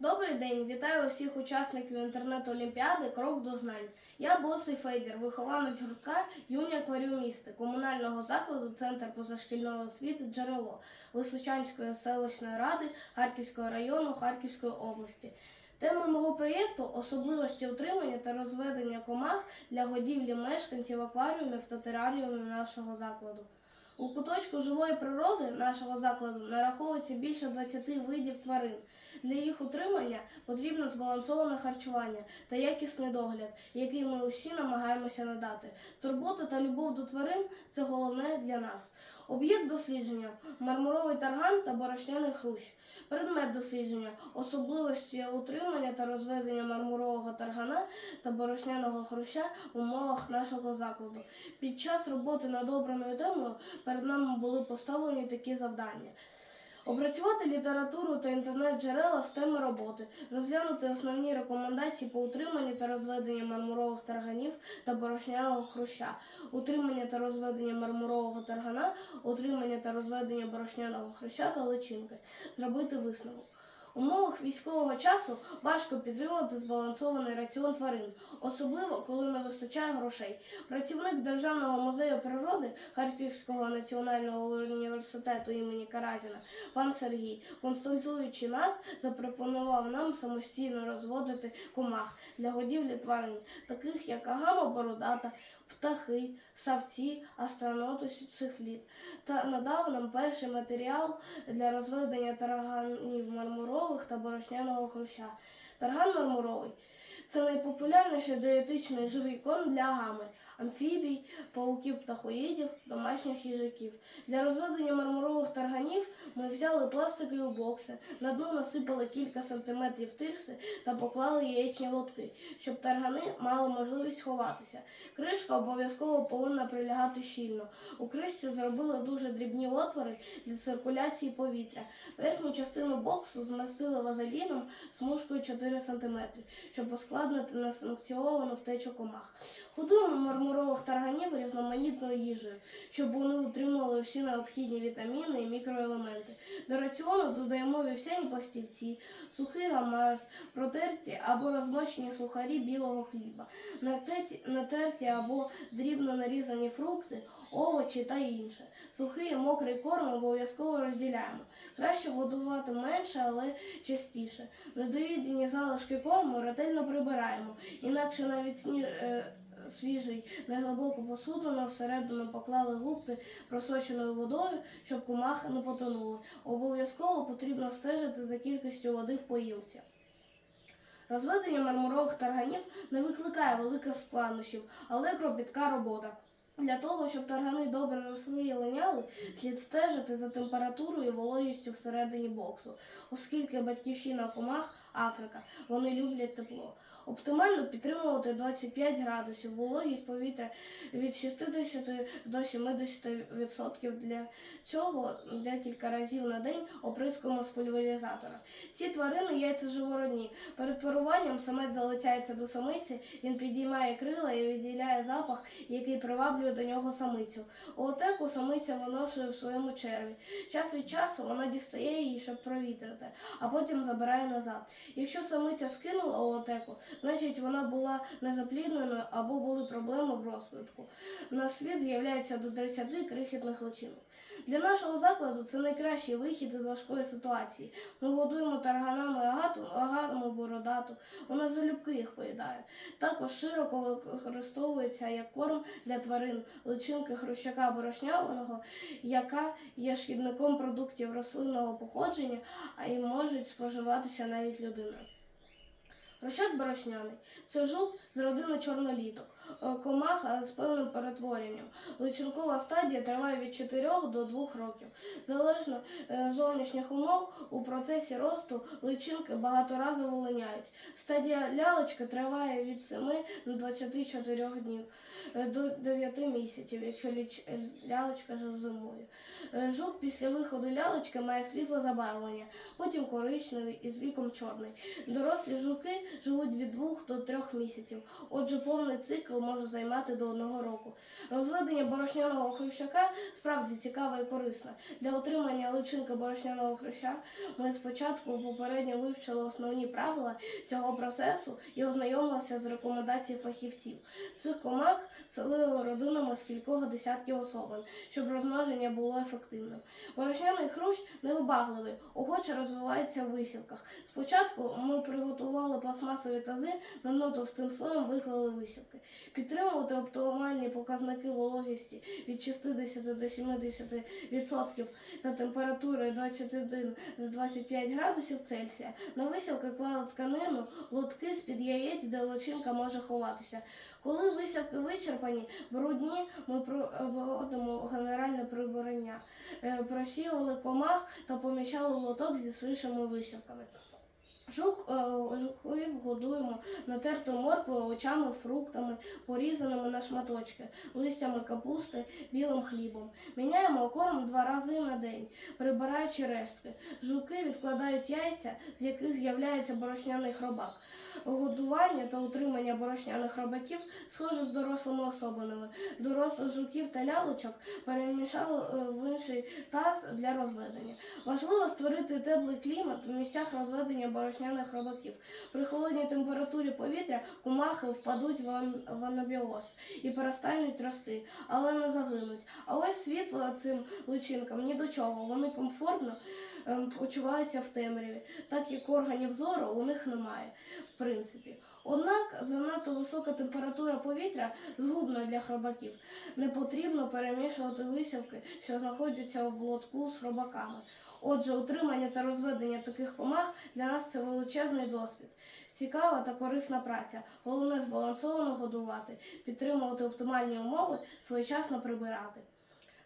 Добрий день, вітаю усіх учасників інтернет-олімпіади Крок до знань. Я Босий Федір, вихованець гуртка юні акваріумісти комунального закладу Центр позашкільної освіти Джерело Височанської селищної ради Харківського району Харківської області. Тема мого проєкту особливості утримання та розведення комах для годівлі мешканців акваріумів та тераріумів нашого закладу. У куточку живої природи нашого закладу нараховується більше 20 видів тварин. Для їх утримання потрібно збалансоване харчування та якісний догляд, який ми усі намагаємося надати. Турбота та любов до тварин це головне для нас. Об'єкт дослідження мармуровий тарган та борошняний хрущ. Предмет дослідження особливості утримання та розведення мармурового таргана та борошняного хруща в умовах нашого закладу. Під час роботи над обраною темою перед нами були поставлені такі завдання. Опрацювати літературу та інтернет-джерела з теми роботи, розглянути основні рекомендації по утриманню та розведенню мармурових тарганів та борошняного хруща, утримання та розведення мармурового таргана, утримання та розведення борошняного хруща та личинки, зробити висновок. Умовах військового часу важко підтримувати збалансований раціон тварин, особливо коли не вистачає грошей. Працівник Державного музею природи Харківського національного університету імені Каразіна пан Сергій, консультуючи нас, запропонував нам самостійно розводити комах для годівлі тварин, таких як агама бородата, птахи, савці, астронавти цих літ, та надав нам перший матеріал для розведення тараганів мармурових та борошняного хруща. Тарган мармуровий це найпопулярніший диетичний живий корм для агами, амфібій, пауків птахоїдів, домашніх їжаків. Для розведення мармурових тарганів ми взяли пластикові бокси, на дно насипали кілька сантиметрів тирси та поклали яєчні лотки, щоб таргани мали можливість ховатися. Кришка обов'язково повинна прилягати щільно. У кришці зробили дуже дрібні отвори для циркуляції повітря. Верхню частину боксу змастили вазеліном смужкою 4 см, щоб ускладнити несанкціоновану втечу комах. Годуємо мармурових тарганів різноманітною їжею, щоб вони утримували всі необхідні вітаміни і мікроелементи. До раціону додаємо вівсяні пластівці, сухий гамарс, протерті або розмочені сухарі білого хліба, натерті, або дрібно нарізані фрукти, овочі та інше. Сухий і мокрий корм обов'язково розділяємо. Краще годувати менше, але частіше. Недоїдені залишки корму ретельно прибираємо, інакше навіть сні... свіжий неглибоку посуду на всередину поклали губки просоченою водою, щоб комахи не потонули. Обов'язково потрібно стежити за кількістю води в поїлці. Розведення мармурових тарганів не викликає великих складнощів, але кропітка робота. Для того, щоб таргани добре росли і линяли, слід стежити за температурою і вологістю всередині боксу, оскільки батьківщина комах Африка, вони люблять тепло. Оптимально підтримувати 25 градусів, вологість повітря від 60 до 70%. Для цього декілька разів на день оприскуємо з пульверизатора. Ці тварини яйця живородні. Перед паруванням самець залицяється до самиці, він підіймає крила і виділяє запах, який приваблює до нього самицю. Отеку самиця виношує в своєму черві. Час від часу вона дістає її, щоб провітрити, а потім забирає назад. Якщо самиця скинула отеку, значить вона була незаплідненою або були проблеми в розвитку. На світ з'являється до 30 крихітних личинок. Для нашого закладу це найкращий вихід із важкої ситуації. Ми годуємо тарганами агату, бородату, вона залюбки їх поїдає. Також широко використовується як корм для тварин личинки хрущака борошнявого, яка є шкідником продуктів рослинного походження, а й можуть споживатися навіть людиною. Рощак борошняний це жук з родини чорноліток, е, комаха з певним перетворенням. Личинкова стадія триває від 4 до 2 років. Залежно е, зовнішніх умов у процесі росту личинки багаторазово линяють. Стадія лялечки триває від 7 до 24 днів е, до 9 місяців, якщо е, лялечка зимує. Е, Жук після виходу лялечки має світле забарвлення, потім коричневий і з віком чорний. Дорослі жуки живуть від 2 до 3 місяців. Отже, повний цикл може займати до одного року. Розведення борошняного хрущака справді цікаве і корисне. Для отримання личинки борошняного хруща ми спочатку попередньо вивчили основні правила цього процесу і ознайомилися з рекомендаціями фахівців. Цих комах селили родинами з кількох десятків особин, щоб розмноження було ефективним. Борошняний хрущ невибагливий, охоче розвивається в висівках. Спочатку ми приготували пластмасові тази, дно товстим слоєм виклали висівки. Підтримувати оптимальні показники вологісті від 60 до 70 відсотків та температури 21 до 25 градусів Цельсія. На висівки клали тканину, лотки з-під яєць, де личинка може ховатися. Коли висівки вичерпані, брудні, ми проводимо генеральне прибирання, Е, просіювали комах та поміщали лоток зі свіжими висівками. Жук, е, жуків годуємо натертою морквою, овочами, фруктами, порізаними на шматочки, листями капусти, білим хлібом. Міняємо корм два рази на день, прибираючи рештки. Жуки відкладають яйця, з яких з'являється борошняний хробак. Годування та утримання борошняних хробаків схоже з дорослими особинами. Дорослих жуків та лялочок перемішали е, в інший таз для розведення. Важливо створити теплий клімат в місцях розведення борошняних хробаків. При холодній температурі повітря кумахи впадуть в анабіоз і перестануть рости, але не загинуть. А ось світло цим личинкам ні до чого. Вони комфортно ем, почуваються в темряві, так як органів зору у них немає, в принципі. Однак занадто висока температура повітря згубна для хробаків. Не потрібно перемішувати висівки, що знаходяться в лотку з хробаками. Отже, утримання та розведення таких комах для нас це величезний досвід. Цікава та корисна праця. Головне збалансовано годувати, підтримувати оптимальні умови, своєчасно прибирати.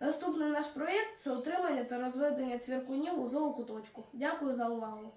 Наступний наш проєкт це утримання та розведення цвіркунів у зоокуточку. Дякую за увагу.